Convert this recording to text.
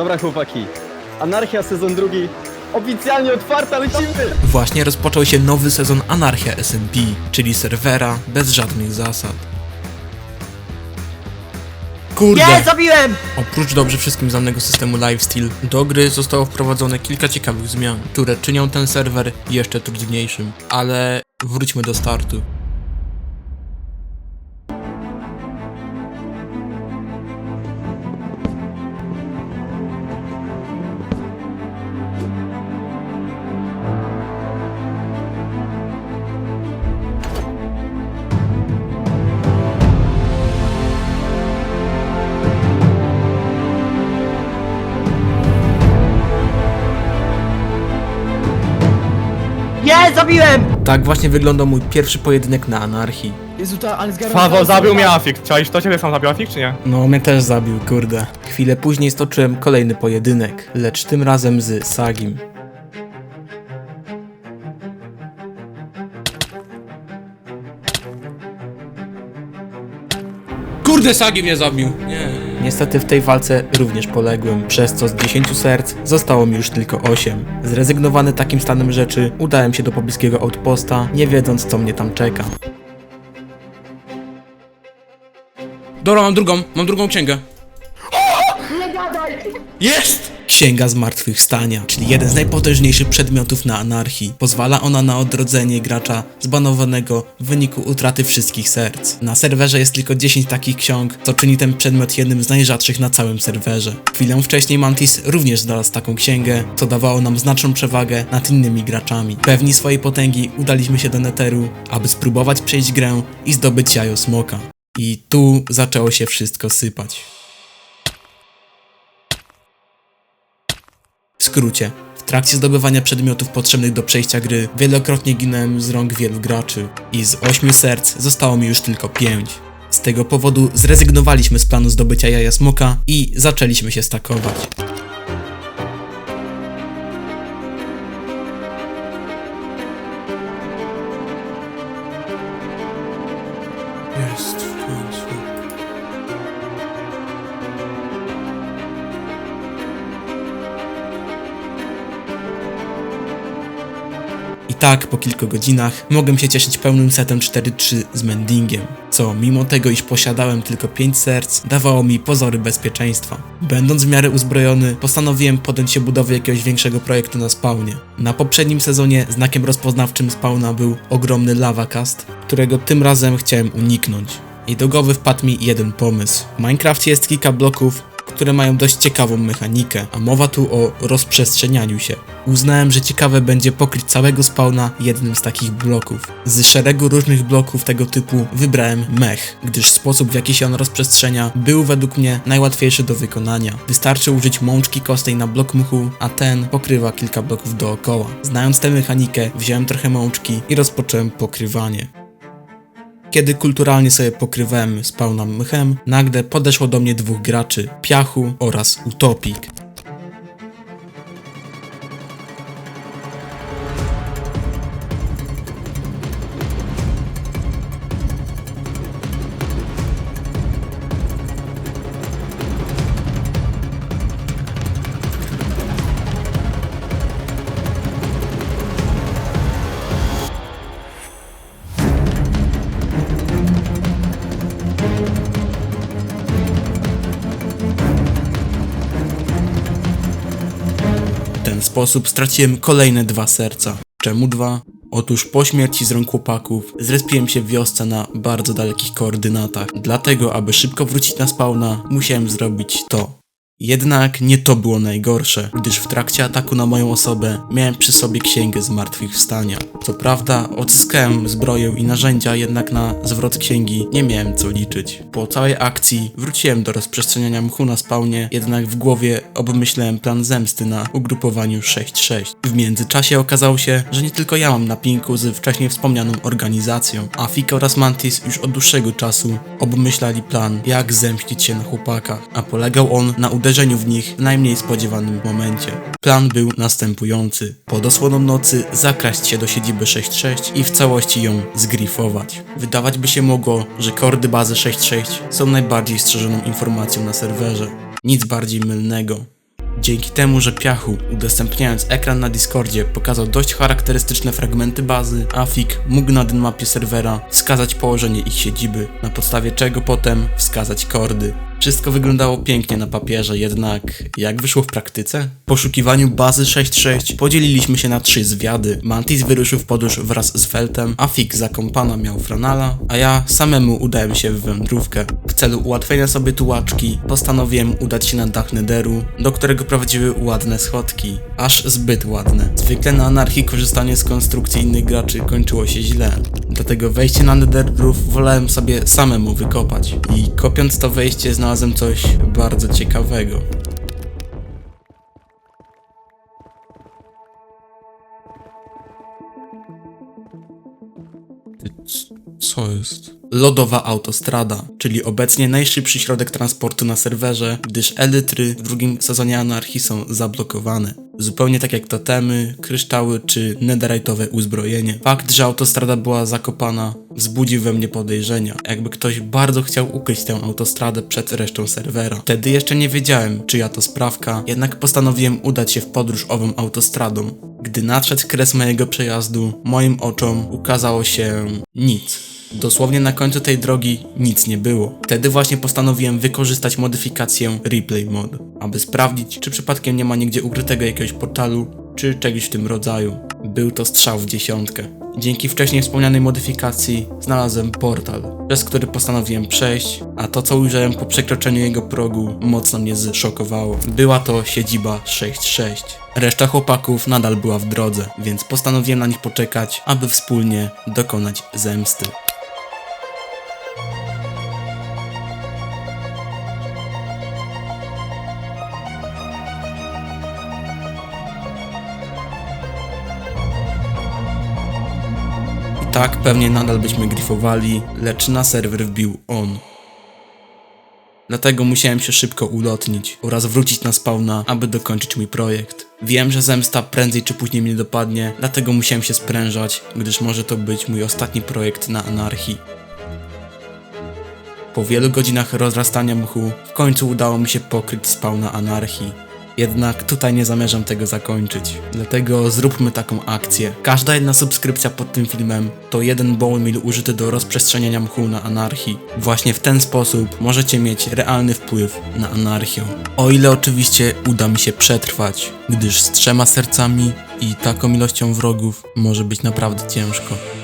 Dobra chłopaki, Anarchia sezon drugi oficjalnie otwarta, lecimy! Właśnie rozpoczął się nowy sezon Anarchia SMP, czyli serwera bez żadnych zasad. Kurde! Nie, zabiłem! Oprócz dobrze wszystkim znanego systemu Lifesteal, do gry zostało wprowadzone kilka ciekawych zmian, które czynią ten serwer jeszcze trudniejszym. Ale wróćmy do startu. Nie, zabiłem! Tak właśnie wyglądał mój pierwszy pojedynek na anarchii. Jezu, ta, ale. Paweł zabił mnie Afik. Chciałeś to ciebie sam zabił Afik, czy nie? No, mnie też zabił, kurde. Chwilę później stoczyłem kolejny pojedynek, lecz tym razem z Sagim. Kurde, Sagi mnie zabił! Nie. Niestety w tej walce również poległem, przez co z 10 serc zostało mi już tylko 8. Zrezygnowany takim stanem rzeczy, udałem się do pobliskiego outposta, nie wiedząc co mnie tam czeka. Dobra, mam drugą, mam drugą księgę. Jest! Księga Zmartwychwstania, czyli jeden z najpotężniejszych przedmiotów na anarchii. Pozwala ona na odrodzenie gracza zbanowanego w wyniku utraty wszystkich serc. Na serwerze jest tylko 10 takich ksiąg, co czyni ten przedmiot jednym z najrzadszych na całym serwerze. Chwilę wcześniej Mantis również znalazł taką księgę, co dawało nam znaczną przewagę nad innymi graczami. Pewni swojej potęgi udaliśmy się do Netheru, aby spróbować przejść grę i zdobyć jajo smoka. I tu zaczęło się wszystko sypać. W skrócie, w trakcie zdobywania przedmiotów potrzebnych do przejścia gry wielokrotnie ginąłem z rąk wielu graczy i z ośmiu serc zostało mi już tylko pięć. Z tego powodu zrezygnowaliśmy z planu zdobycia jaja smoka i zaczęliśmy się stakować. Tak po kilku godzinach mogłem się cieszyć pełnym setem 4-3 z mendingiem, co mimo tego iż posiadałem tylko 5 serc, dawało mi pozory bezpieczeństwa. Będąc w miarę uzbrojony, postanowiłem podjąć się budowy jakiegoś większego projektu na spawnie. Na poprzednim sezonie znakiem rozpoznawczym spawna był ogromny lavacast, którego tym razem chciałem uniknąć. I do głowy wpadł mi jeden pomysł. W Minecrafcie jest kilka bloków, które mają dość ciekawą mechanikę, a mowa tu o rozprzestrzenianiu się. Uznałem, że ciekawe będzie pokryć całego spawna jednym z takich bloków. Z szeregu różnych bloków tego typu wybrałem mech, gdyż sposób w jaki się on rozprzestrzenia był według mnie najłatwiejszy do wykonania. Wystarczy użyć mączki kostej na blok mchu, a ten pokrywa kilka bloków dookoła. Znając tę mechanikę, wziąłem trochę mączki i rozpocząłem pokrywanie. Kiedy kulturalnie sobie pokrywałem spawna mchem, nagle podeszło do mnie dwóch graczy, Piachu oraz Utopik. Sposób straciłem kolejne dwa serca. Czemu dwa? Otóż po śmierci z rąk chłopaków zrespiłem się w wiosce na bardzo dalekich koordynatach. Dlatego, aby szybko wrócić na spawna, musiałem zrobić to. Jednak nie to było najgorsze, gdyż w trakcie ataku na moją osobę miałem przy sobie księgę zmartwychwstania. Co prawda odzyskałem zbroję i narzędzia, jednak na zwrot księgi nie miałem co liczyć. Po całej akcji wróciłem do rozprzestrzeniania mchu na spawnie, jednak w głowie obmyślałem plan zemsty na ugrupowaniu 6-6. W międzyczasie okazało się, że nie tylko ja mam na pinku z wcześniej wspomnianą organizacją, a Fika oraz Mantis już od dłuższego czasu obmyślali plan, jak zemścić się na chłopakach, a polegał on na uderzeniu w nich w najmniej spodziewanym momencie. Plan był następujący. Pod osłoną nocy zakraść się do siedziby 6.6 i w całości ją zgrifować. Wydawać by się mogło, że kordy bazy 6.6 są najbardziej strzeżoną informacją na serwerze. Nic bardziej mylnego. Dzięki temu, że Piachu, udostępniając ekran na Discordzie, pokazał dość charakterystyczne fragmenty bazy, Afik mógł na mapie serwera wskazać położenie ich siedziby, na podstawie czego potem wskazać kordy. Wszystko wyglądało pięknie na papierze, jednak jak wyszło w praktyce? W poszukiwaniu bazy 6.6 podzieliliśmy się na trzy zwiady. Mantis wyruszył w podróż wraz z Feltem, Afik za kompana miał Franala, a ja samemu udałem się w wędrówkę. W celu ułatwienia sobie tułaczki postanowiłem udać się na dach Nederu, do którego prowadziły ładne schodki. Aż zbyt ładne. Zwykle na anarchii korzystanie z konstrukcji innych graczy kończyło się źle. Dlatego wejście na Netherroof wolałem sobie samemu wykopać. I kopiąc to wejście znalazłem coś bardzo ciekawego. Co jest? Lodowa autostrada, czyli obecnie najszybszy środek transportu na serwerze, gdyż elytry w drugim sezonie anarchii są zablokowane. Zupełnie tak jak totemy, kryształy czy netherite'owe uzbrojenie. Fakt, że autostrada była zakopana wzbudził we mnie podejrzenia, jakby ktoś bardzo chciał ukryć tę autostradę przed resztą serwera. Wtedy jeszcze nie wiedziałem, czyja to sprawka, jednak postanowiłem udać się w podróż ową autostradą. Gdy nadszedł kres mojego przejazdu, moim oczom ukazało się nic. Dosłownie na końcu tej drogi nic nie było. Wtedy właśnie postanowiłem wykorzystać modyfikację Replay Mod, aby sprawdzić, czy przypadkiem nie ma nigdzie ukrytego jakiegoś portalu, czy czegoś w tym rodzaju. Był to strzał w dziesiątkę. Dzięki wcześniej wspomnianej modyfikacji znalazłem portal, przez który postanowiłem przejść, a to co ujrzałem po przekroczeniu jego progu mocno mnie zszokowało. Była to siedziba 6.6. Reszta chłopaków nadal była w drodze, więc postanowiłem na nich poczekać, aby wspólnie dokonać zemsty. Tak pewnie nadal byśmy grifowali, lecz na serwer wbił on. Dlatego musiałem się szybko ulotnić oraz wrócić na spawna, aby dokończyć mój projekt. Wiem, że zemsta prędzej czy później mnie dopadnie, dlatego musiałem się sprężać, gdyż może to być mój ostatni projekt na anarchii. Po wielu godzinach rozrastania mchu, w końcu udało mi się pokryć spawna anarchii. Jednak tutaj nie zamierzam tego zakończyć. Dlatego zróbmy taką akcję. Każda jedna subskrypcja pod tym filmem to jeden bone meal użyty do rozprzestrzeniania mchu na anarchii. Właśnie w ten sposób możecie mieć realny wpływ na anarchię. O ile oczywiście uda mi się przetrwać, gdyż z trzema sercami i taką ilością wrogów może być naprawdę ciężko.